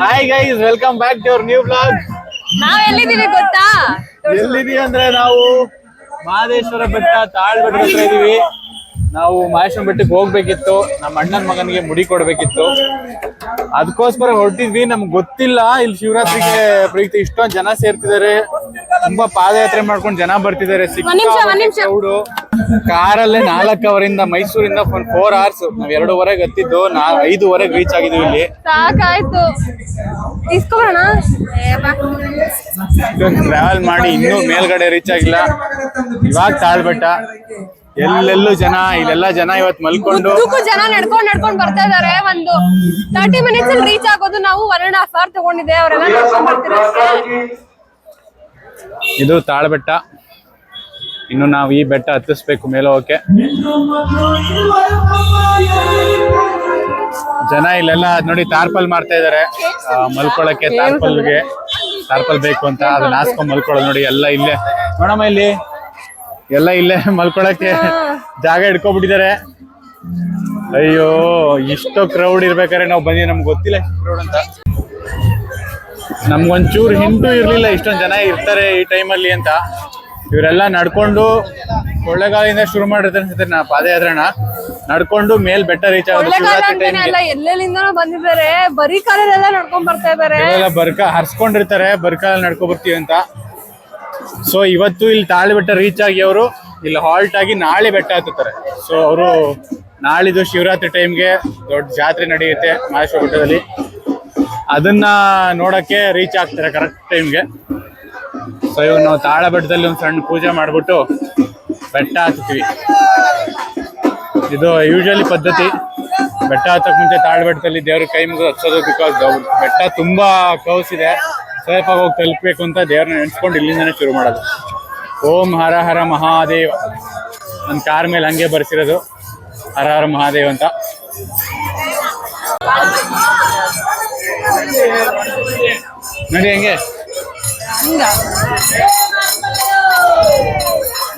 Hi guys welcome back to our new blog ನಾವ್ ಎಲ್ಲಿದ್ದೀವಿ ಗೊತ್ತಾ? ಎಲ್ಲಿದೀವಿ ಅಂದ್ರೆ ನಾವು ಮಹದೇಶ್ವರ ಬೆಟ್ಟ ತಾಳ್ಬೆಟ್ಟ ಹತ್ರ ಇದೀವಿ. ನಾವು ಮಹೇಶ್ವರ ಬೆಟ್ಟಕ್ಕೆ ಹೋಗ್ಬೇಕಿತ್ತು ನಮ್ಮ ಅಣ್ಣನ ಮಗನಿಗೆ ಮುಡಿ ಕೊಡ್ಬೇಕಿತ್ತು. ಅದಕ್ಕೋಸ್ಕರ ಹೊರಟಿದ್ವಿ. ನಮ್ಗೆ ಗೊತ್ತಿಲ್ಲ ಇಲ್ಲಿ ಶಿವರಾತ್ರಿಗೆ ಪ್ರೀತಿ ಇಷ್ಟೊಂದು ಜನ ಸೇರ್ತಿದ್ದಾರೆ ತುಂಬಾ ಪಾದಯಾತ್ರೆ ಮಾಡ್ಕೊಂಡು ಜನ ಬರ್ತಿದ್ದಾರೆ. ಕ್ರೌಡು ಕಾರಲ್ಲೇ ನಾಲ್ಕು ಅವರಿಂದ ಮೈಸೂರಿಂದ ಫೋರ್ ಅವರ್ಸ್ ನಾವ್ ಎರಡೂವರೆಗೆ ಹತ್ತಿದ್ದು ನಾ ಐದುವರೆಗೆ ರೀಚ್ ಆಗಿದ್ವಿ ಇಲ್ಲಿ. ಟ್ರಾವೆಲ್ ಮಾಡಿ ಇನ್ನೂ ಮೇಲ್ಗಡೆ ರೀಚ್ ಆಗಿಲ್ಲ. ಇವಾಗ ತಾಳ್ಬೆಟ್ಟ ಎಲ್ಲೆಲ್ಲೂ ಜನ ಇಲ್ಲೆಲ್ಲ ಜನ ಇವತ್ ಮಲ್ಕೊಂಡು. ಉದ್ದಕ್ಕೂ ಜನ ನಡ್ಕೊಂಡ್ ನಡ್ಕೊಂಡ್ ಬರ್ತಾ ಇದಾರೆ. ಒಂದು ತರ್ಟಿ ಮಿನಿಟ್ಸ್ ಅಲ್ಲಿ ರೀಚ್ ಆಗೋದು ನಾವು ಒನ್ ಅಂಡ್ ಹಾಫ್ ಅವರ್ ತಗೊಂಡಿದೆ ಅವರೆಲ್ಲ ನಡ್ಕೊಂಡ್ ಇದು ತಾಳ್ಬೆಟ್ಟ. ಇನ್ನು ನಾವು ಈ ಬೆಟ್ಟ ಹತ್ತಿಸ್ಬೇಕು ಮೇಲೆ ಹೋಗಕ್ಕೆ ಜನ ಇಲ್ಲೆಲ್ಲ ನೋಡಿ ತಾರ್ಪಲ್ ಮಾಡ್ತಾ ಇದಾರೆ. ಮಲ್ಕೊಳಕ್ಕೆ ತಾರ್ಪಲ್ಗೆ. ತಾರ್ಪಲ್ ಬೇಕು ಅಂತ. ಅದನ್ನ ಹಾಸ್ಕೊಂಡ್ ಮಲ್ಕೊಳ್ಳೋದು ನೋಡಿ ಎಲ್ಲ ಇಲ್ಲೇ. ನೋಡಮ್ಮ ಇಲ್ಲಿ. ಎಲ್ಲ ಇಲ್ಲೇ ಮಲ್ಕೊಳಕ್ಕೆ ಜಾಗ ಇಟ್ಕೊಬಿಟ್ಟಿದ್ದಾರೆ ಅಯ್ಯೋ ಇಷ್ಟು ಕ್ರೌಡ್ ಇರ್ಬೇಕಾದ್ರೆ ನಾವು ಬಂದಿ ನಮ್ಗೆ ಗೊತ್ತಿಲ್ಲ ಕ್ರೌಡ್ ಅಂತ. ನಮ್ಗೊಂಚೂರು ಹಿಂಟು ಇರಲಿಲ್ಲ ಇಷ್ಟೊಂದು ಜನ ಇರ್ತಾರೆ ಈ ಟೈಮಲ್ಲಿ ಅಂತ. ಇವರೆಲ್ಲ ನಡ್ಕೊಂಡು ಕೊಳ್ಳೆಗಾಲಿಂದ ಶುರು ಮಾಡಿರ್ತಾರೆ ಅನ್ಸುತ್ತೆ. ನಾ ಪಾದಯಾತ್ರೆನ ನಡ್ಕೊಂಡು ಮೇಲ್ ಬೆಟ್ಟ ರೀಚ್ ಆಗುತ್ತೆ ಬಂದಿದ್ದಾರೆ. ಬರೀ ಕಾಲದೆಲ್ಲ ನಡ್ಕೊಂಡ್ ಬರ್ತಾ ಇದಾರೆ ಇವೆಲ್ಲ ಬರ್ಕ ಹರ್ಸ್ಕೊಂಡಿರ್ತಾರೆ. ಬರ್ಕಾಲ ನಡ್ಕೊ ಬರ್ತೀವಿ ಅಂತ. ಸೊ ಇವತ್ತು ಇಲ್ಲಿ ತಾಳಿ ಬೆಟ್ಟ ರೀಚ್ ಆಗಿ ಅವರು ಇಲ್ಲಿ ಹಾಲ್ಟ್ ಆಗಿ ನಾಳೆ ಬೆಟ್ಟ ಹತ್ತುತ್ತಾರೆ. ಸೊ ಅವರು ನಾಳಿದು ಶಿವರಾತ್ರಿ ಟೈಮ್ಗೆ ದೊಡ್ಡ ಜಾತ್ರೆ ನಡೆಯುತ್ತೆ ಮಹೇಶ್ವರ ಬೆಟ್ಟದಲ್ಲಿ. ಅದನ್ನ ನೋಡಕ್ಕೆ ರೀಚ್ ಆಗ್ತಾರೆ ಕರೆಕ್ಟ್ ಟೈಮ್ಗೆ ಸೊ ಇವಾಗ ನಾವು ತಾಳ ಬೆಟ್ಟದಲ್ಲಿ ಒಂದು ಸಣ್ಣ ಪೂಜೆ ಮಾಡ್ಬಿಟ್ಟು ಬೆಟ್ಟ ಹತ್ತೀವಿ ಇದು ಯೂಶಲಿ ಪದ್ಧತಿ. ಬೆಟ್ಟ ಹತ್ತಕ್ಕೆ ಮುಂಚೆ ತಾಳ ಬೆಟ್ಟದಲ್ಲಿ ದೇವ್ರ ಕೈ ಮುಗಿದು ಹಚ್ಚೋದು ಬಿಕಾಸ್ ಬೆಟ್ಟ ತುಂಬಾ ಕೌಸ್ ಇದೆ. ಸೇಫ್ ಆಗಿ ಹೋಗಿ ತಲುಪಬೇಕು ಅಂತ ದೇವ್ರನ್ನ ನೆನೆಸ್ಕೊಂಡು ಇಲ್ಲಿಂದನೇ ಶುರು ಮಾಡೋದು. ಓಂ ಹರ ಹರ ಮಹಾದೇವ್. ನನ್ನ ಕಾರ್ ಮೇಲೆ ಹಂಗೆ ಬರ್ಸಿರೋದು. ಹರ ಹರ ಮಹಾದೇವ್ ಅಂತ. ನೋಡಿ ಹೆಂಗೆ?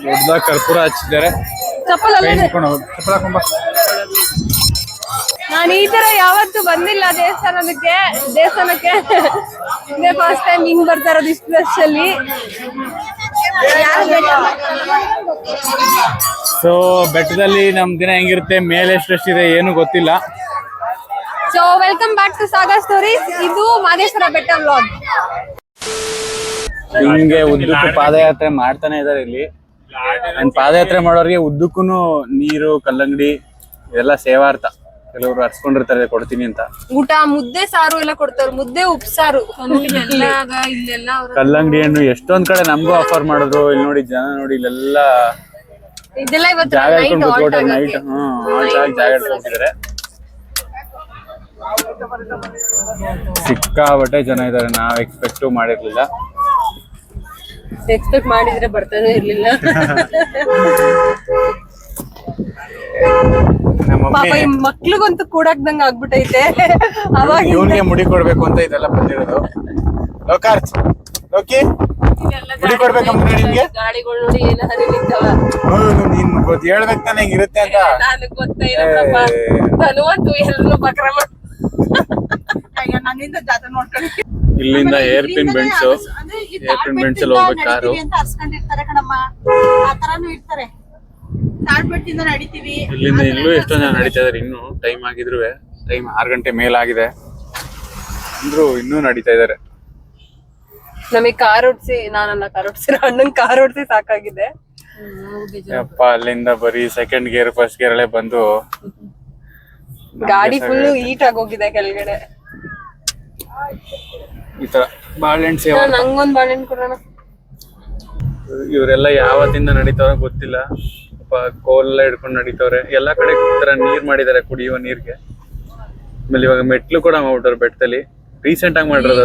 ದೊಡ್ಡದಾಗ ಕರ್ಪೂರ ಹಚ್ಚಿದ್ದಾರೆ. ಚಪ್ಪಲ. ನಾನು ಈ ತರ ಯಾವತ್ತು ಬಂದಿಲ್ಲ ದೇವಸ್ಥಾನದಕ್ಕೆ ದೇವಸ್ಥಾನಕ್ಕೆ. ಇದೇ ಫಸ್ಟ್ ಟೈಮ್ ಹಿಂಗ್ ಬರ್ತಾ ಇರೋದು ಇಷ್ಟು ಅಲ್ಲಿ ಸೊ ಬೆಟ್ಟದಲ್ಲಿ ನಮ್ ದಿನ ಹೆಂಗಿರುತ್ತೆ? ಮೇಲೆ ಸ್ಟ್ರೆಸ್ ರಶ್ ಇದೆ ಏನು ಗೊತ್ತಿಲ್ಲ. So welcome back to Sagar stories ಇದು ಮಾದೇಶ್ವರ ಬೆಟ್ಟ ವ್ಲಾಗ್ ಹಿಂಗೆ ಉದ್ದಕ್ಕೂ ಪಾದಯಾತ್ರೆ ಮಾಡ್ತಾನೆ ಇದಾರೆ ಇಲ್ಲಿ. ಅಂಡ್ ಪಾದಯಾತ್ರೆ ಮಾಡೋರಿಗೆ ಉದ್ದಕ್ಕೂ ನೀರು ಕಲ್ಲಂಗಡಿ ಇದೆಲ್ಲ ಸೇವಾರ್ಥ. ಕೆಲವರು ಹರ್ಸ್ಕೊಂಡಿರ್ತಾರೆ ಕೊಡ್ತೀನಿ ಅಂತ. ಊಟ ಮುದ್ದೆ ಸಾರು ಎಲ್ಲ ಕೊಡ್ತಾರೆ ಮುದ್ದೆ ಉಪ್ಸಾರು ಇಲ್ಲೆಲ್ಲ ಅವ್ರು ಕಲ್ಲಂಗಡಿ ಹಣ್ಣು ಎಷ್ಟೊಂದ್ ಕಡೆ ನಮಗೂ ಆಫರ್ ಮಾಡಿದ್ರು. ಇಲ್ಲಿ ನೋಡಿ ಜನ ನೋಡಿ ಇಲ್ಲೆಲ್ಲ ಇದೆಲ್ಲ ಇವತ್ತು ಜಾಗ ನೈಟ್ ಹ್ಮ್ ಜಾಗ ಸಿಕ್ಕಾಬಟ್ಟೆ ಜನ ಇದ್ದಾರೆ. ನಾವ್ ಎಕ್ಸ್ಪೆಕ್ಟ್ ಮಾಡಿರ್ಲಿಲ್ಲ. ಎಕ್ಸ್ಪೆಕ್ಟ್ ಮಾಡಿದ್ರೆ ಬರ್ತಾನೆ ಇರ್ಲಿಲ್ಲ. ಪಾಪ ಈ ಮಕ್ಳಿಗಂತೂ ಕೂಡಾಕ್ದಂಗ ಆಗ್ಬಿಟ್ಟೈತೆ ಅವಾಗ ಇವನ್ಗೆ ಮುಡಿ ಕೊಡ್ಬೇಕು ಅಂತ ಇದೆಲ್ಲ ಬಂದಿರೋದು. ಲೋಕಾರ್ಚ್ ಲೋಕಿ ಮುಡಿ ಕೊಡ್ಬೇಕಮ್ಮ ನಿಮ್ಗೆ ಗಾಡಿಗಳು ನೋಡಿ ಏನು ಹರಿ ನಿಂತವ ಹೌದು, ನೀನ್ ಗೊತ್ತ ಹೇಳ್ಬೇಕು ತಾನೆ ಹಿಂಗಿರುತ್ತೆ ಅಂತ. ನಾನು ಗೊತ್ತೇ ಧನುವಂತು ಎಲ್ಲರೂ ಬಕ್ರ ಮಾಡ್ ನನ್ನಿಂದ ಜಾತ್ರೆ ನೋಡ್ಕೊಳ್ಳಿ. ಇಲ್ಲಿಂದ hairpin bends hairpin bends ಅಲ್ಲಿ ಹೋಗ್ಬೇಕು ಕಾರು ಅಂತ ಹರ್ಸ್ಕೊಂಡಿರ್ತಾರೆ ಕಣಮ್ಮ. ಆ ತರಾನು ಇರ್ತಾರೆ. ತಾಳ್ಬೆಟ್ಟಿಂದ ನಡಿತೀವಿ. ಇಲ್ಲಿಂದ ಇಲ್ಲೂ ಎಷ್ಟೋ ಜನ ನಡೀತಾ ಇದಾರೆ. ಇನ್ನು ಟೈಮ್ ಆಗಿದ್ರು ಟೈಮ್ ಆರು ಗಂಟೆ ಮೇಲಾಗಿದೆ. ಅಂದ್ರು ಇನ್ನೂ ನಡೀತಾ ಇದಾರೆ. ನಮಗೆ ಕಾರ್ ಓಡಿಸಿ ನಾನಲ್ಲ ಕಾರ್ ಓಡಿಸಿರೋ ಅಣ್ಣನ್ ಕಾರ್ ಓಡಿಸಿ ಸಾಕಾಗಿದೆ. ಯಪ್ಪ ಅಲ್ಲಿಂದ ಬರೀ ಸೆಕೆಂಡ್ ಗೇರ್ ಫಸ್ಟ್ ಗೇರ್ ಅಲ್ಲೇ ಬಂದು ಗಾಡಿ ಫುಲ್ ಹೀಟ್ ಆಗೋಗಿದೆ ಕೆಳಗಡೆ. ಈ ತರ ಬಾಳೆಹಣ್ಣು ಸೇವಾ ನಂಗೊಂದ್ ಬಾಳೆಹಣ್ಣು ಕೊಡೋಣ. ಇವರೆಲ್ಲ ಯಾವತ್ತಿಂದ ನಡೀತಾವ ಗೊತ್ತಿಲ್ಲ. ಪಾಪ ಎಲ್ಲ ಹಿಡ್ಕೊಂಡು ನಡೀತಾವ್ರೆ. ಎಲ್ಲಾ ಕಡೆ ತರ ನೀರ್ ಮಾಡಿದ್ದಾರೆ ಕುಡಿಯುವ ನೀರ್ಗೆ. ಆಮೇಲೆ ಇವಾಗ ಮೆಟ್ಲು ಕೂಡ ಮಾಡ್ಬಿಟ್ಟವ್ರೆ ಬೆಟ್ಟದಲ್ಲಿ. ರೀಸೆಂಟ್ ಆಗಿ ಮಾಡಿರೋದು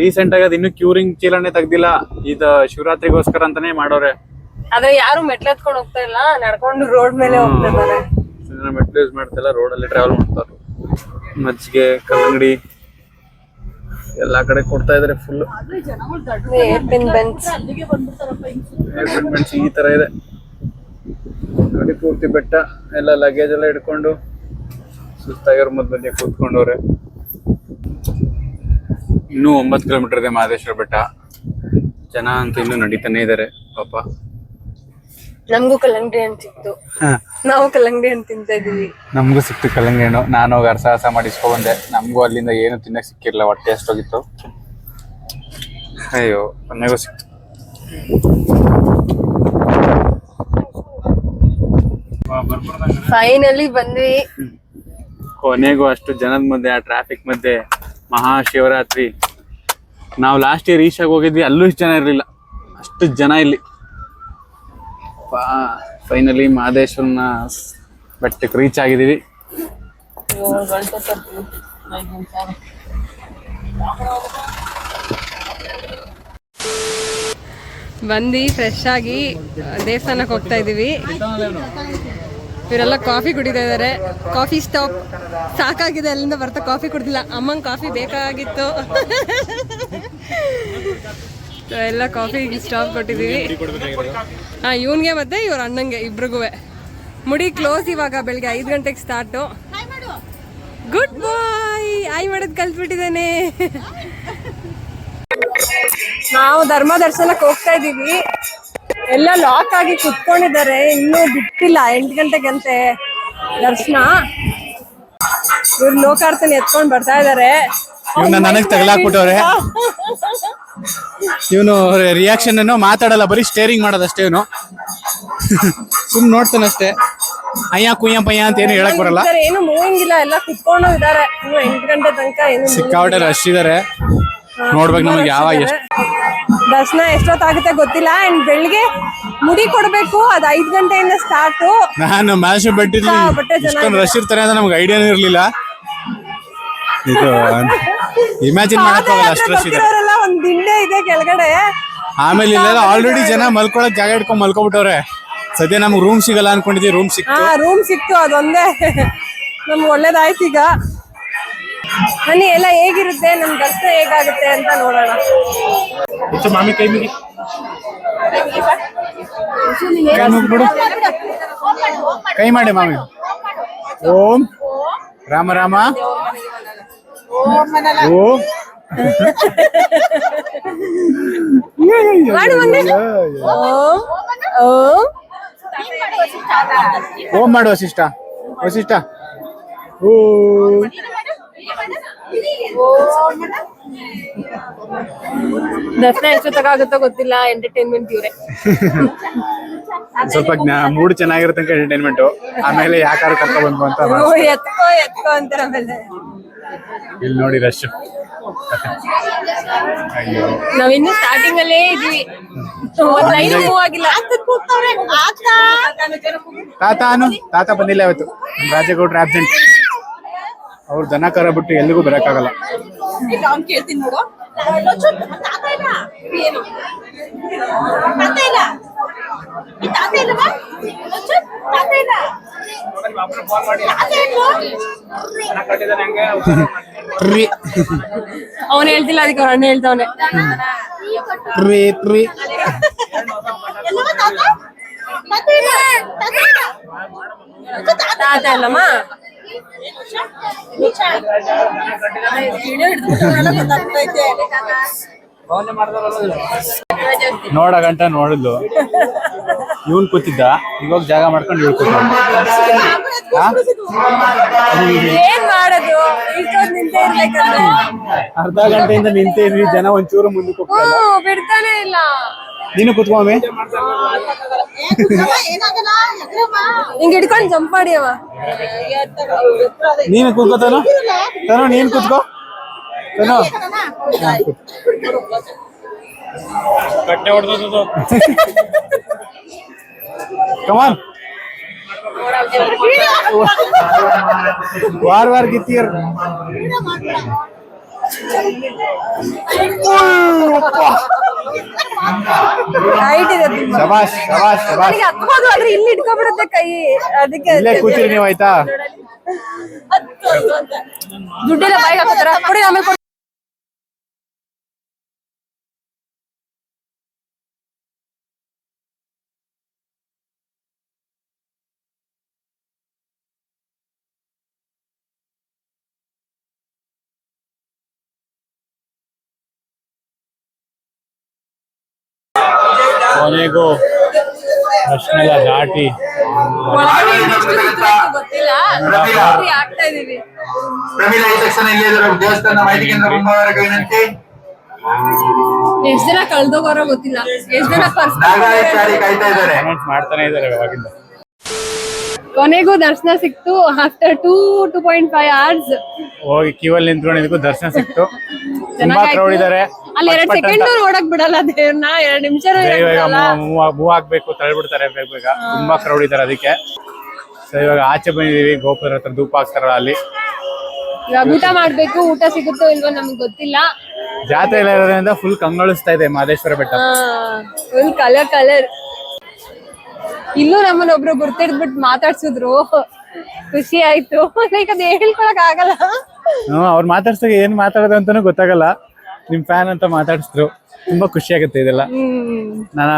ರೀಸೆಂಟ್ ಆಗಿ ಅದು ಇನ್ನು ಕ್ಯೂರಿಂಗ್ ಚೀಲನೆ ತೆಗ್ದಿಲ್ಲ. ಇದು ಶಿವರಾತ್ರಿಗೋಸ್ಕರ ಅಂತಾನೆ ಮಾಡೋರೆ. ಆದ್ರೆ ಯಾರು ಮೆಟ್ಲು ಹತ್ಕೊಂಡು ಹೋಗ್ತಾ ಇಲ್ಲ. ನಡ್ಕೊಂಡು ರೋಡ್ ಮೇಲೆ ಹೋಗ್ತಾ ಇದಾರೆ ಇದನ್ನ ಮೆಟ್ಲು ಯೂಸ್ ಮಾಡ್ತಿಲ್ಲ. ರೋಡಲ್ಲಿ ಟ್ರಾವೆಲ್ ಮಾಡ್ತಾರೆ. ಮಜ್ಜಿಗೆ ಕಲ್ಲಂಗಡಿ ಎಲ್ಲಾ ಕಡೆ ಕೊಡ್ತಾ ಇದಾರೆ ಫುಲ್ ಏರ್ಪಿನ್ ಬೆಂಚ್ ಈ ತರ ಇದೆ. ನೋಡಿ ಪೂರ್ತಿ ಬೆಟ್ಟ ಎಲ್ಲ ಲಗೇಜ್ ಎಲ್ಲ ಹಿಡ್ಕೊಂಡು ಸುಸ್ತಾಗಿರೋ ಮಧ್ಯದಲ್ಲಿ ಕೂತ್ಕೊಂಡವ್ರೆ. ಇನ್ನೂ ಒಂಬತ್ತು ಕಿಲೋಮೀಟರ್ ಇದೆ ಮಹದೇಶ್ವರ ಬೆಟ್ಟ. ಜನ ಅಂತ ಇನ್ನೂ ನಡೀತಾನೆ ಇದಾರೆ ಪಾಪ. ನಮಗೂ ಕಲ್ಲಂಗಡಿ ಅಂತಿತ್ತು ಸಿಕ್ತು. ನಾವು ಕಲ್ಲಂಗಡಿ ಅಂತ ತಿಂತಾ ಇದೀವಿ ನಮಗೂ ಸಿಕ್ತು ಕಲ್ಲಂಗಡಿ ಹಣ್ಣು. ನಾನು ಹೋಗಿ ಅರಸಾಹಸ ಮಾಡಿ ಬಂದೆ. ನಮಗೂ ಅಲ್ಲಿಂದ ಏನು ತಿನ್ನಕ್ ಸಿಕ್ಕಿರಲಿಲ್ಲ ಹೊಟ್ಟೆ ಅಷ್ಟೋಗಿತ್ತು ಅಯ್ಯೋ ಮನೆಗೂ ಸಿಕ್ತು. ಫೈನಲಿ ಬಂದ್ವಿ. ಕೊನೆಗೂ ಅಷ್ಟು ಜನದ ಮಧ್ಯೆ ಆ ಟ್ರಾಫಿಕ್ ಮಧ್ಯೆ ಮಹಾಶಿವರಾತ್ರಿ. ನಾವು ಲಾಸ್ಟ್ ಇಯರ್ ಈಶಾಗ್ ಹೋಗಿದ್ವಿ ಅಲ್ಲೂ ಇಷ್ಟು ಜನ ಇರಲಿಲ್ಲ. ಅಷ್ಟು ಜನ ಇಲ್ಲಿ. ಫೈನಲಿ ಮಹದೇಶ್ವರನ ಬೆಟ್ಟಕ್ಕೆ ರೀಚ್ ಆಗಿದ್ದೀವಿ. ಬಂದು ಫ್ರೆಶ್ ಆಗಿ ದೇವಸ್ಥಾನಕ್ಕೆ ಹೋಗ್ತಾ ಇದೀವಿ ಇವರೆಲ್ಲ ಕಾಫಿ ಕುಡಿತಾ ಇದ್ದಾರೆ. ಕಾಫಿ ಸ್ಟಾಪ್ ಸಾಕಾಗಿದೆ, ಅಲ್ಲಿಂದ ಬರ್ತಾ ಕಾಫಿ ಕುಡ್ದಿಲ್ಲ. ಅಮ್ಮಂಗೆ ಕಾಫಿ ಬೇಕಾಗಿತ್ತು. ಎಲ್ಲ ಕಾಫಿ ಸ್ಟಾಪ್ ಕೊಟ್ಟಿದ್ದೀವಿ. ಹಾಂ, ಇವನ್ಗೆ ಮತ್ತೆ, ಇವ್ರ ಅಣ್ಣಂಗೆ ಇಬ್ರಿಗೂ ಮುಡಿ ಕ್ಲೋಸ್ ಇವಾಗ ಬೆಳಿಗ್ಗೆ ಐದು ಗಂಟೆಗೆ ಸ್ಟಾರ್ಟು. ಗುಡ್ ಬಾಯ್ ಆಯ್ ಮಾಡೋದು ಕಲ್ತ್ಬಿಟ್ಟಿದ್ದೇನೆ. ನಾವು ಧರ್ಮ ದರ್ಶನಕ್ಕೆ ಹೋಗ್ತಾ ಇದೀವಿ ಎಲ್ಲ ಲಾಕ್ ಆಗಿ ಕುತ್ಕೊಂಡಿದ್ದಾರೆ. ಇನ್ನೂ ಬಿಟ್ಟಿಲ್ಲ. ಎಂಟು ಗಂಟೆಗಂತೆ ದರ್ಶನ. ಇವ್ರು ಲೋಕಾರ್ತನ ಎತ್ಕೊಂಡ್ ಬರ್ತಾ ಇದಾರೆ ನನಗ್ ತಗಲಾಕ್ಬಿಟ್ಟವ್ರೆ. ಇವನು ರಿಯಾಕ್ಷನ್ ಅನ್ನು ಮಾತಾಡಲ್ಲ. ಬರೀ ಸ್ಟೇರಿಂಗ್ ಮಾಡೋದಷ್ಟೇ ಇವನು. ಸುಮ್ ನೋಡ್ತಾನಷ್ಟೇ ಅಯ್ಯ ಕುಯ್ಯ ಪಯ್ಯ ಅಂತ ಏನು ಹೇಳಕ್ ಬರಲ್ಲ. ಏನು ಮೂವಿಂಗ್ ಇಲ್ಲ. ಎಲ್ಲ ಕುತ್ಕೊಂಡು ಇದಾರೆ ಇನ್ನು ಎಂಟು ಗಂಟೆ ತನಕ ಏನು ಸಿಕ್ಕಾಪಟ್ಟೆ ರಶ್ ಇದಾರೆ. ನೋಡ್ಬೇಕು ನಮಗೆ ಯಾವಾಗ ಎಷ್ಟು ದರ್ಶನ ಎಷ್ಟೊತ್ತಾಗುತ್ತೆ ಗೊತ್ತಿಲ್ಲ. ಅಂಡ್ ಬೆಳಿಗ್ಗೆ ಮುಡಿ ಕೊಡಬೇಕು. ಅದ್ ಐದ್ ಗಂಟೆಯಿಂದ ಸ್ಟಾರ್ಟು ನಾನು ಮ್ಯಾಶ್ ಬೆಟ್ಟಿದ್ವಿ ಸಿಕ್ಕಾಪಟ್ಟೆ ರಶ್ ಇರ್ತಾರೆ ಅಂತ ನಮ್ಗೆ ಐಡಿಯಾ ಇರಲಿಲ್ಲ. ಇದು ಇಮ್ಯಾಜಿನ್ ಮಾಡಕ್ ಹೋಗಲ್ಲ ಅಷ್ಟು ರಶ್ ಇದೆ ಒಂದ್ ದಿಂಡೆ ಇದೆ ಕೆಳಗಡೆ. ಆಮೇಲೆ ಇಲ್ಲೆಲ್ಲ ಆಲ್ರೆಡಿ ಜನ ಮಲ್ಕೊಳಕ್ ಜಾಗ ಇಟ್ಕೊಂಡ್ ಮಲ್ಕೊಬಿಟ್ಟವ್ರೆ. ಸದ್ಯ ನಮ್ಗೆ ರೂಮ್ ಸಿಗಲ್ಲ ಅನ್ಕೊಂಡಿದ್ವಿ ರೂಮ್ ಸಿಕ್ತು. ರೂಮ್ ಸಿಕ್ತು ಅದೊಂದೇ. ನಮ್ಗೆ ಒಳ್ಳೇದಾಯ್ತು ಈಗ. ಬನ್ನಿ ಎಲ್ಲ ಹೇಗಿರುತ್ತೆ? ನಮ್ ದರ್ಶನ ಹೇಗಾಗುತ್ತೆ ಅಂತ ನೋಡೋಣ. ಮಾಮಿ ಕೈ ಮುಗಿ. ಕೈ ಮಾಡಿ ಮಾಮಿ. ಓಂ. ರಾಮ ರಾಮ. ಓಂ. ಮಾಡು ಮೊನ್ನೆ. ಓ ಓಂ ಓಂ ಮಾಡು ವಸಿಷ್ಠ ವಸಿಷ್ಠ ಓ ದರ್ಶನ ಎಷ್ಟೊತ್ತಾಗುತ್ತೋ ಗೊತ್ತಿಲ್ಲ ಎಂಟರ್ಟೈನ್ಮೆಂಟ್ ಇವ್ರೆ. ಸ್ವಲ್ಪ ಮೂಡ್ ಚೆನ್ನಾಗಿರುತ್ತೆ ಎಂಟರ್ಟೈನ್ಮೆಂಟ್ ಆಮೇಲೆ ಯಾಕಾರು ಕರ್ಕೊ ಬಂದ್ವು ಅಂತ ಓ, ಎತ್ಕೋ ಎತ್ಕೋ ಅಂತಾರೆ ಆಮೇಲೆ. ಇಲ್ಲಿ ನೋಡಿ ರಶ್. ನಾವ್ ನಾವಿನ್ನು ಸ್ಟಾರ್ಟಿಂಗ್ ಅಲ್ಲೇ ಇದೀವಿ ಒಂದ್ ಲೈನ್ ಮೂವ್ ಆಗಿಲ್ಲ. ತಾತ ಬಂದಿಲ್ಲ ಇವತ್ತು ರಾಜೇಗೌಡ್ರ ಆಬ್ಸೆಂಟ್ ಅವ್ರು ದನ ಕರ ಬಿಟ್ಟು ಎಲ್ಲಿಗೂ ಬರೋಕ್ಕಾಗಲ್ಲ ಅವ್ನ್ ಕೇಳ್ತೀನಿ ನೋಡು ಲೊಚ್ಚು, ತಾತ ಇಲ್ಲ ಏನು ತಾತ ಇಲ್ಲ ಈ ತಾತ ಇಲ್ಲವಾ ಲೊಚ್ಚು, ತಾತ ಇಲ್ಲ ತಾತ ಇಲ್ವಾ? ಟ್ರೀ ಅವನ್ ಹೇಳ್ತಿಲ್ಲ ಅದಕ್ಕೆ ಅವ್ರ ಅಣ್ಣ ಹೇಳ್ತಾವನೆ ರೀ ಎಲ್ಲವಾ ತಾತ ತಾತ ಇಲ್ಲ ತಾತ ಇಲ್ಲ ತಾತ ತಾತ ಅಲ್ಲಮ್ಮ ನೋಡ ಗಂಟ ನೋಡಿದ್ಲು. ಇವನ್ ಕೂತಿದ್ದ ಇವಾಗ ಜಾಗ ಮಾಡ್ಕೊಂಡು ಅರ್ಧ ಗಂಟೆಯಿಂದ ನಿಂತಿದ್ವಿ ಜನ ಒಂಚೂರು ಮುಂದೆ ಬಿಡ್ತಾನೆ ಇಲ್ಲ. ನೀನು ಕುತ್ಕೊಮ್ಮೆ ಹಿಂಗ್ ಹಿಡ್ಕೊಂಡ್ ಜಂಪ್ ಮಾಡಿ ಅವ. ನೀನು ಕೂತ್ಕೋತಾನು ತನು. ನೀನು ಕೂತ್ಕೋ. ತನು. ಕಮಾನ್ ವಾರ ವಾರ ಗಿತ್ತಿಯರ್ ಹೈಟ್ ಇದೆ ಶಬಾಷ್ ಶಬಾಷ್ ಶಬಾಷ್. ನನಗೆ ಹತ್ಬೋದು ಆದ್ರೆ ಇಲ್ಲಿ ಇಟ್ಕೊಂಡ್ಬಿಡುತ್ತೆ ಕೈ. ಅದಕ್ಕೆ ಇಲ್ಲೇ ಕೂತಿರಿ ನೀವು ಆಯ್ತಾ? ದುಡ್ಡೆಲ್ಲ ಬಾಯಿಗೆ ಹಾಕೋತಾರ ಕೊಡಿ ಆಮೇಲೆ. ಕೇಂದ್ರ ಮುಂಭಾಗಕ್ಕೆ ದಾಟಿ. ಎಷ್ಟ್ ಜನ ಕಳ್ದೋಗೋರೋ ಗೊತ್ತಿಲ್ಲ. ಎಷ್ಟ್ ಜನ ಮಾಡ್ತಾನೆ ಇದಾರೆ ಅವಾಗಿಂದ ಕೊನೆಗೂ ದರ್ಶನ ಸಿಕ್ತು. After two two point five hours ಹೋಗಿ ಕ್ಯೂವಲ್ಲಿ ನಿಂತ್ಕೊಂಡಿದ್ದಕ್ಕೂ ದರ್ಶನ ಸಿಕ್ತು. ತುಂಬಾ ಕ್ರೌಡ್ ಇದ್ದಾರೆ ಅಲ್ಲಿ ಎರಡ್ ಸೆಕೆಂಡ್ ನೋಡಕ್ ಬಿಡಲ್ಲ ದೇವ್ರನ್ನ ಎರಡ್ ನಿಮಿಷ ಮೂವ್ ಆಗ್ಬೇಕು ತಳ್ಬಿಡ್ತಾರೆ ಬೇಗ ಬೇಗ. ತುಂಬಾ ಕ್ರೌಡ್ ಇದ್ದಾರೆ ಅದಕ್ಕೆ. ಸೊ ಇವಾಗ ಆಚೆ ಬಂದಿದೀವಿ ಗೋಪುರ ಹತ್ರ ಧೂಪ ಹಾಕ್ತಾರಲ್ಲ ಅಲ್ಲಿ. ಇವಾಗ ಊಟ ಮಾಡ್ಬೇಕು ಊಟ ಸಿಗುತ್ತೋ ಇಲ್ವೋ ನಮ್ಗೆ ಗೊತ್ತಿಲ್ಲ. ಜಾತ್ರೆ ಎಲ್ಲ ಇರೋದ್ರಿಂದ ಫುಲ್ ಕಂಗೊಳಿಸ್ತಾ ಇದೆ ಮಹದೇಶ್ವರ ಬೆಟ್ಟ. ಫುಲ್ ಕಲರ್ ಕಲರ್ ಇಲ್ಲೂ ನಮ್ಮನ್ನ ಒಬ್ರು ಗುರ್ತಿಡ್ಬಿಟ್ಟು ಮಾತಾಡ್ಸಿದ್ರು. ಖುಷಿ ಆಯ್ತು. ಲೈಕ್ ಅದ್ ಹೇಳ್ಕೊಳಕ್ ಆಗಲ್ಲ. ಹ್ಮ್ ಅವ್ರು ಮಾತಾಡ್ಸ್ದಾಗ ಏನ್ ಮಾತಾಡೋದು ಅಂತಾನೂ ಗೊತ್ತಾಗಲ್ಲ. ನಿಮ್ ಫ್ಯಾನ್ ಅಂತ ಮಾತಾಡಿಸಿದ್ರು. ತುಂಬಾ ಖುಷಿ ಆಗುತ್ತೆ ಇದೆಲ್ಲ. ಹ್ಮ್. ನಾನು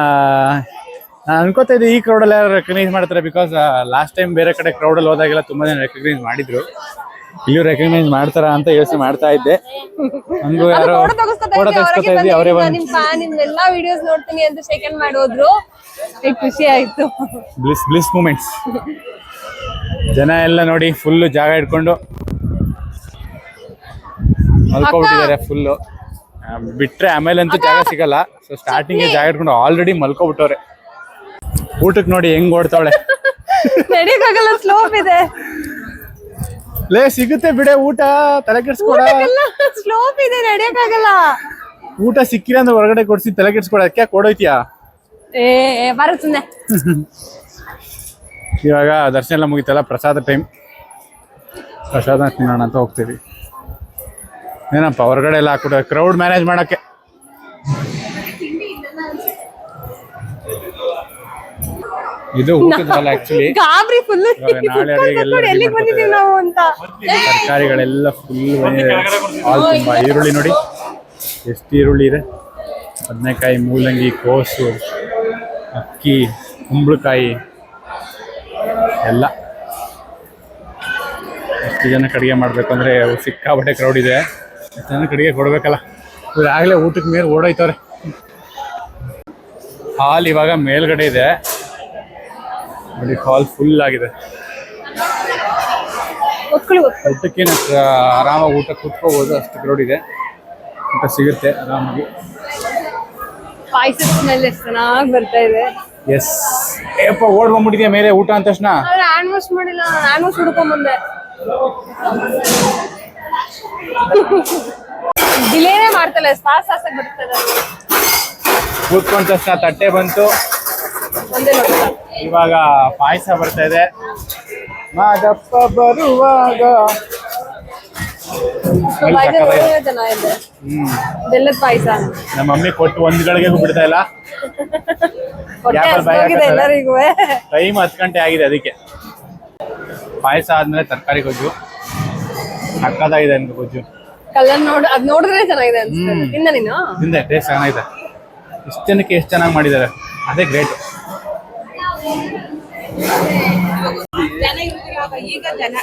ನಾನು ಅನ್ಕೋತಾ ಇದ್ದೆ ಈ ಕ್ರೌಡಲ್ಲಿ ಯಾರು ರೆಕಗ್ನೈಸ್ ಮಾಡ್ತಾರೆ ಬಿಕಾಸ್ ಲಾಸ್ಟ್ ಟೈಮ್ ಬೇರೆ ಕಡೆ ಕ್ರೌಡಲ್ಲಿ ಹೋದಾಗೆಲ್ಲ ತುಂಬಾ ಜನ ರೆಕಗ್ನೈಸ್ ಮಾಡಿದ್ರು. ಇಲ್ಲೂ ರೆಕಗ್ನೈಸ್ ಮಾಡ್ತಾರ ಅಂತ ಯೋಚನೆ ಮಾಡ್ತಾ ಇದ್ದೆ. ಹಂಗೂ ಯಾರೋ ಫೋಟೋ ತಗಸ್ಕೊತಾ ಇದ್ವಿ ಅವರೇ ಬಂದು. ನಿಮ್ ಫ್ಯಾನ್ ಎಲ್ಲಾ ವಿಡಿಯೋಸ್ ನೋಡ್ತೀನಿ ಅಂತ ಸೆಕೆಂಡ್ ಮಾಡೋದ್ರು. ಖುಷಿ ಆಯ್ತು. ಬ್ಲಿಸ್ ಬ್ಲಿಸ್ ಮೂಮೆಂಟ್ಸ್ ಜನ ಎಲ್ಲ ನೋಡಿ ಫುಲ್ ಜಾಗ ಇಟ್ಕೊಂಡು ಮಲ್ಕೊಬಿಟ್ಟಿದ್ದಾರೆ ಫುಲ್ ಬಿಟ್ರೆ ಆಮೇಲೆ ಅಂತೂ ಜಾಗ ಸಿಗಲ್ಲ. ಸೊ ಸ್ಟಾರ್ಟಿಂಗ್ ಜಾಗ ಇಟ್ಕೊಂಡು ಆಲ್ರೆಡಿ ಮಲ್ಕೊಬಿಟ್ಟವ್ರೆ. ಊಟಕ್ಕೆ ನೋಡಿ ಹೆಂಗ್ ಓಡ್ತಾವಳೆ. ನಡೀಕಾಗಲ್ಲ ಸ್ಲೋಪ್ ಇದೆ. ಲೇ ಸಿಗುತ್ತೆ ಬಿಡೆ ಊಟ. ತಲೆ ಕೆಡ್ಸ್ಕೊಡ. ಸ್ಲೋಪ್ ಇದೆ ನಡಿಯಕ್ಕಾಗಲ್ಲ. ಊಟ ಸಿಕ್ಕಿಲ್ಲ ಅಂದ್ರೆ ಹೊರಗಡೆ ಕೊಡ್ಸಿ ತಲೆ ಕೆಡ್ಸ್ಕೊಡ. ಕೊಡೋಯ್ತಿಯಾ ಏ ಸುಮ್ಮನೆ ಇವಾಗ ದರ್ಶನ ಎಲ್ಲ ಮುಗಿತಲ್ಲ ಪ್ರಸಾದ ಟೈಮ್ ಪ್ರಸಾದ ತಿನ್ನೋಣ ಅಂತ ಹೋಗ್ತೀವಿ. ಏನಪ್ಪ ಹೊರಗಡೆ ಎಲ್ಲ ಹಾಕ್ಬಿಟ್ಟು ಕ್ರೌಡ್ ಮ್ಯಾನೇಜ್ ಮಾಡಕ್ಕೆ. ಇದು ಊಟದಲ್ಲ ಆಕ್ಚುಲಿ ಗಾಬರಿ ಫುಲ್ ನಾಳೆ ಎಲ್ಲಿಗೆ ಬಂದಿದೀವಿ ನಾವು ಅಂತ. ತರಕಾರಿಗಳೆಲ್ಲ ಫುಲ್ ಹಾಲು ತುಂಬ. ಈರುಳ್ಳಿ ನೋಡಿ. ಎಷ್ಟು ಈರುಳ್ಳಿ ಇದೆ. ಬದನೆಕಾಯಿ ಮೂಲಂಗಿ ಕೋಸು ಅಕ್ಕಿ ಕುಂಬಳಕಾಯಿ ಎಲ್ಲ. ಎಷ್ಟು ಜನಕ್ಕೆ ಅಡುಗೆ ಮಾಡಬೇಕು ಅಂದರೆ ಸಿಕ್ಕಾಪಟ್ಟೆ ಕ್ರೌಡ್ ಇದೆ. ಎಷ್ಟು ಜನಕ್ಕೆ ಅಡುಗೆ ಕೊಡಬೇಕಲ್ಲ. ಆಗ್ಲೇ ಊಟಕ್ಕೆ ಮೇಲೆ ಓಡೋಯ್ತವ್ರೆ. ಹಾಲ್ ಇವಾಗ ಮೇಲ್ಗಡೆ ಇದೆ. ನೋಡಿ ಹಾಲ್ ಫುಲ್ ಆಗಿದೆ. ಅದಕ್ಕೆ ಊಟಕ್ಕೇನು ಆರಾಮಾಗಿ ಊಟ ಕುತ್ಕೋಬಹುದು ಅಷ್ಟು ಕ್ರೌಡ್ ಇದೆ. ಊಟ ಸಿಗುತ್ತೆ ಆರಾಮಾಗಿ. ಚೆನ್ನಾಗಿ ಬರ್ತಾ ಇದೆ. ಎಸ್ ಏಪ್ಪ ಓಡ್ ಬಂದ್ಬಿಟ್ಟಿದ್ಯಾ ಮೇಲೆ ಊಟ ಅಂತ ತಕ್ಷಣ? ಹ್ಯಾಂಡ್ ವಾಶ್ ಮಾಡಿಲ್ಲ ಹ್ಯಾಂಡ್ ವಾಶ್ ಹುಡ್ಕೊಂಡ್ ಬಂದೆ ಡಿಲೇನೇ ಮಾಡ್ತಲ್ಲ ಫಾಸ್ಟ್ ಫಾಸ್ಟ್ ಆಗಿ ಬರ್ತದೆ ಕೂತ್ಕೊಂಡ ತಕ್ಷಣ ತಟ್ಟೆ ಬಂತು. ಒಂದೇ ಲೋಟ ಇವಾಗ ಪಾಯಸ ಬರ್ತಾ ಇದೆ. ಮಾದಪ್ಪ ಬರುವಾಗ. ಬೆಲ್ಲದ ಪಾಯಸ ನಮ್ಮ ಮಮ್ಮಿ ಕೊಟ್ಟು ಒಂದ್ ಗಳಿಗೆಗೂ ಬಿಡ್ತಾ ಇಲ್ಲ? ಎಲ್ಲರಿಗೂ. ಟೈಮ್ ಹತ್ತು ಗಂಟೆ ಆಗಿದೆ ಅದಕ್ಕೆ. ಪಾಯಸ ಆದ್ಮೇಲೆ ತರಕಾರಿ ಗೊಜ್ಜು. ಸಕ್ಕತ್ತಾಗಿದೆ ಅಂತ ಗೊಜ್ಜು. ಕಲರ್ ನೋಡ್ ಅದ್ ನೋಡಿದ್ರೆ ಚೆನ್ನಾಗಿದೆ ಅನ್ಸುತ್ತೆ. ತಿನ್ನ ನೀನು? ಹಿಂದೆ ಟೇಸ್ಟ್ ಚೆನ್ನಾಗಿದೆ. ಇಷ್ಟು ಜನಕ್ಕೆ ಎಷ್ಟು ಚೆನ್ನಾಗಿ ಮಾಡಿದ್ದಾರೆ. ಅದೇ ಗ್ರೇಟ್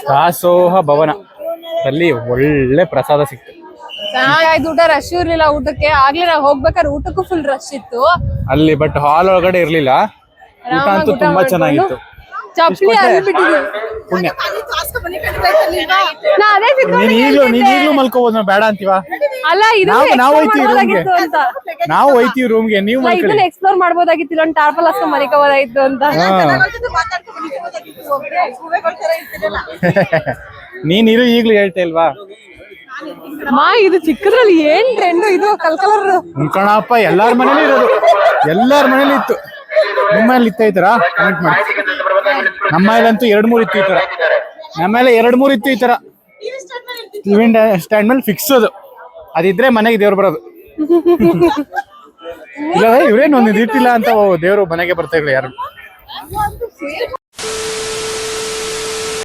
ದಾಸೋಹ ಭವನ. ಅಲ್ಲಿ ಒಳ್ಳೆ ಪ್ರಸಾದ ಸಿಕ್ತು. ಚೆನ್ನಾಗಾಯ್ತು ಊಟ ರಶ್ ಇರ್ಲಿಲ್ಲ ಊಟಕ್ಕೆ. ಆಗ್ಲೇ ನಾವ್ ಹೋಗ್ಬೇಕಾದ್ರೆ ಊಟಕ್ಕೂ ಫುಲ್ ರಶ್ ಇತ್ತು. ಅಲ್ಲಿ ಬಟ್ ಹಾಲ್ ಒಳಗಡೆ ಇರ್ಲಿಲ್ಲ. ಊಟ ಅಂತೂ ತುಂಬಾ ಚೆನ್ನಾಗಿತ್ತು. ಚಪ್ಪಲಿ ಅಲ್ಲಿ ಬಿಟ್ಟಿದ್ವಿ ಪುಣ್ಯ. ನೀನ್ ಈಗ್ಲೂ ನೀನ್ ಈಗ್ಲೂ ಮಲ್ಕೋಬೋದು ನಾವು ಬೇಡ ಅಂತೀವ? ಅಲ್ಲ ಇದು ನಾವು ನಾವು ಹೋಯ್ತೀವಿ ರೂಮ್ಗೆ ನಾವು ಹೋಯ್ತೀವಿ ರೂಮ್ಗೆ ನೀವು ಇದನ್ನ ಎಕ್ಸ್ಪ್ಲೋರ್ ಮಾಡಬಹುದಾಗಿತ್ತು ಇಲ್ಲೊಂದು ಟಾರ್ಪಲ್ ಹಾಸ್ಕೊಂಡ್ ಮಲಿಕೋಬೋದಾಗಿತ್ತು ಅಂತ. ನೀನ್ ಇರು ಈಗ್ಲೂ ಹೇಳ್ತಾ ಇಲ್ವಾ? ಮಾ ಇದು ಚಿಕ್ಕದ್ರಲ್ಲಿ ಏನ್ ಟ್ರೆಂಡ್ ಇದು ಕಲ್ಕಲರ್ ಕಣಪ್ಪ ಎಲ್ಲಾರ ಮನೇಲಿ ಇರೋದು. ಎಲ್ಲಾರ ಮನೇಲಿ ಇತ್ತು. ನಿಮ್ಮ ಮನೇಲಿ ಇತ್ತ ಇತರ ತರ? ಕಮೆಂಟ್ ಮಾಡಿ. ಅಂತೂ ಎರಡ್ ಮೂರ್ ಇತ್ತು ಈ ತರ. ನಮ್ಮ ಎರಡ್ ಮೂರ್ ಇತ್ತು ಈ ತರ. ಸ್ಟ್ಯಾಂಡ್ ಮೇಲೆ ಫಿಕ್ಸ್ ಅದು. ಅದಿದ್ರೆ ಮನೆಗೆ ದೇವ್ರು ಬರೋದು. ಇಲ್ಲ ಇವ್ರೇನು ಒಂದು ಇದಿಟ್ಟಿಲ್ಲ ಅಂತ ದೇವ್ರು ಮನೆಗೆ ಬರ್ತಾ ಇರ್ಲಿ ಯಾರು.